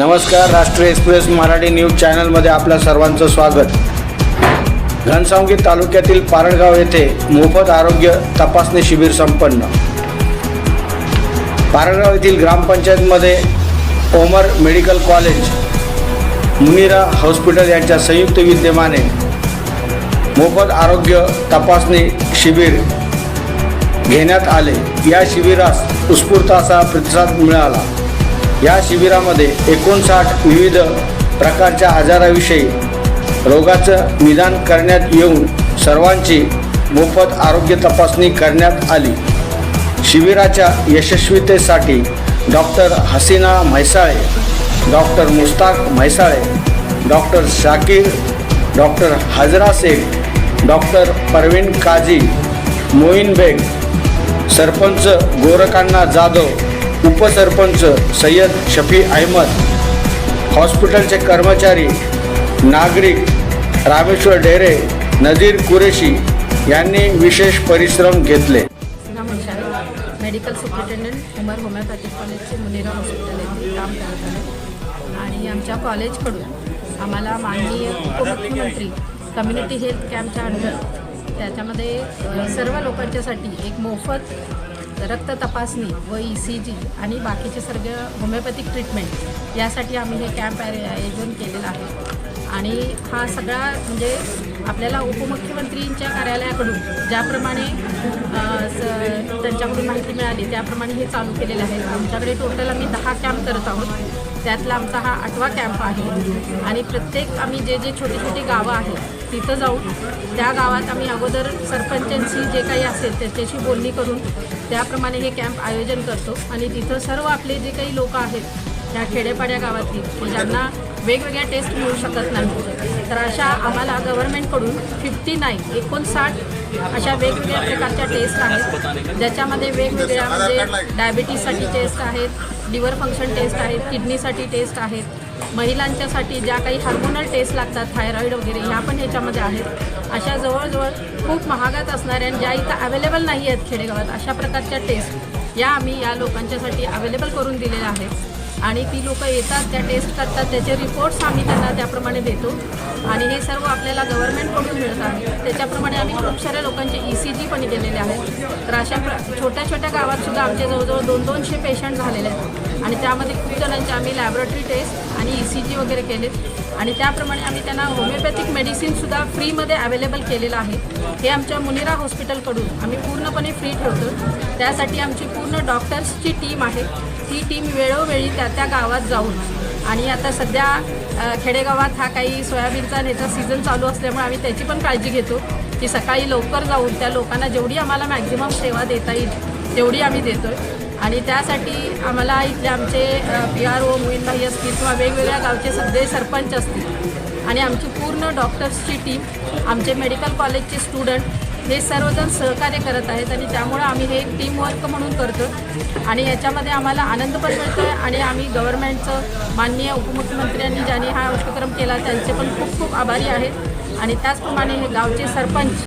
नमस्कार राष्ट्रीय express Marathi news चॅनलमध्ये आपल्या सर्वांचं स्वागत. घनसावंगी तालुक्यातील पारडगाव येथे मोफत आरोग्य तपासणी शिबिर संपन्न. पारडगाव येथील ग्रामपंचायतमध्ये Omar medical college Munira hospital यांच्या संयुक्त विद्यमाने मोफत आरोग्य तपासणी शिबिर घेण्यात आले. या शिबिरास उत्स्फूर्त असा प्रतिसाद मिळाला. या शिबिरामध्ये एकोणसाठ विविध प्रकारच्या आजाराविषयी रोगाचं निदान करण्यात येऊन सर्वांची मोफत आरोग्य तपासणी करण्यात आली. शिबिराच्या यशस्वीतेसाठी doctor Haseena Mhaisale doctor Mushtaq Mhaisale doctor Shakir doctor Hajra Shaikh doctor Parveen Kazi Moin Baig sarpanch Gorkana Jadhav उपसरपंच सय्यद शफी अहमद हॉस्पिटलचे कर्मचारी नागरिक रामेश्वर डेरे नजीर कुरेशी यांनी विशेष परिश्रम घेतले. मेडिकल सुप्रिटेंडंट उमर होमिओपॅथिक कॉलेजचे मुनेरा हॉस्पिटल येथे काम करत आहे आणि आमच्या कॉलेजकडून आम्हाला माननीय उपमुख्यमंत्री कम्युनिटी हेल्थ कॅम्पच्या अंडर त्याच्यामध्ये सर्व लोकांच्यासाठी एक मोफत रक्त तपासणी व ई सी जी आणि बाकीचे सर्व होमिओपॅथिक ट्रीटमेंट यासाठी आम्ही हे कॅम्प आय- आयोजन केलेलं आहे. आणि हा सगळा म्हणजे आपल्याला उपमुख्यमंत्रींच्या कार्यालयाकडून ज्याप्रमाणे स- त्यांच्याकडून माहिती मिळाली त्याप्रमाणे हे चालू केलेलं आहे. आमच्याकडे टोटल आम्ही दहा कॅम्प करत आहोत. त्यातला आमचा हा आठवा कॅम्प आहे. आणि प्रत्येक आम्ही जे जे छोटी छोटी गावं आहेत तिथं जाऊन त्या गावात आम्ही अगोदर सरपंचांशी जे काही असेल त्याच्याशी बोलणी करून त्याप्रमाणे हे कॅम्प आयोजन करतो. आणि तिथं सर्व आपले जे काही लोक आहेत त्या खेडेपाड्या गावातली की ज्यांना वेगवेगळ्या टेस्ट मिळू शकत नाही तर अशा आम्हाला गव्हर्नमेंटकडून फिफ्टी नाईन एकोणसाठ अशा वेगवेगळ्या प्रकारच्या टेस्ट आहेत. ज्याच्यामध्ये वेगवेगळ्या म्हणजे डायबिटीजसाठी टेस्ट आहेत लिव्हर फंक्शन टेस्ट आहेत किडनीसाठी टेस्ट आहेत. महिलांच्यासाठी ज्या काही हार्मोनल टेस्ट लागतात थायरॉईड वगैरे ह्या पण ह्याच्यामध्ये आहेत. अशा जवळजवळ खूप महागात असणाऱ्या आणि ज्या इथं अवेलेबल नाही आहेत खेडेगावात अशा प्रकारच्या टेस्ट या आम्ही या लोकांच्यासाठी अवेलेबल करून दिलेल्या आहेत. आणि ती लोक येतात त्या टेस्ट करतात त्याचे रिपोर्ट्स आम्ही त्यांना त्याप्रमाणे देतो. आणि हे सर्व आपल्याला गव्हर्नमेंटकडून मिळत आहे त्याच्याप्रमाणे आम्ही खूप साऱ्या लोकांचे ई सी जी पण केलेले आहेत. तर अशा प्र छोट्या छोट्या गावात सुद्धा आमचे जवळजवळ दोन दोनशे पेशंट झालेले आहेत. आणि त्यामध्ये खूप जणांचे आम्ही लॅबोरेटरी टेस्ट आणि ई सी जी वगैरे केलेत. आणि त्याप्रमाणे आम्ही त्यांना होमिओपॅथिक मेडिसिनसुद्धा फ्रीमध्ये अवेलेबल केलेलं आहे. हे आमच्या मुनिरा हॉस्पिटलकडून आम्ही पूर्णपणे फ्री ठेवतो. त्यासाठी आमची पूर्ण डॉक्टर्सची टीम आहे. ती टीम वेळोवेळी त्या त्या गावात जाऊन आणि आता सध्या खेडेगावात हा काही सोयाबीनचा आणि सीझन चालू असल्यामुळे आम्ही त्याची पण काळजी घेतो की सकाळी लवकर जाऊन त्या लोकांना जेवढी आम्हाला मॅक्झिमम सेवा देता येईल तेवढी आम्ही देतो आणि त्यासाठी आम्हाला इथले आमचे पी आर ओ मोहीनभाई असतील किंवा वेगवेगळ्या गावचे सगळे सरपंच असतील. आणि आमची पूर्ण डॉक्टर्सची टीम आमचे मेडिकल कॉलेजचे स्टुडंट हे सर्वजण सहकार्य करत आहेत आणि त्यामुळं आम्ही हे एक टीमवर्क म्हणून करतो आणि याच्यामध्ये आम्हाला आनंद पण मिळतो आहे आणि आम्ही गव्हर्नमेंटचं माननीय उपमुख्यमंत्र्यांनी ज्यांनी हा उपक्रम केला त्यांचे पण खूप खूप आभारी आहेत. आणि त्याचप्रमाणे हे गावचे सरपंच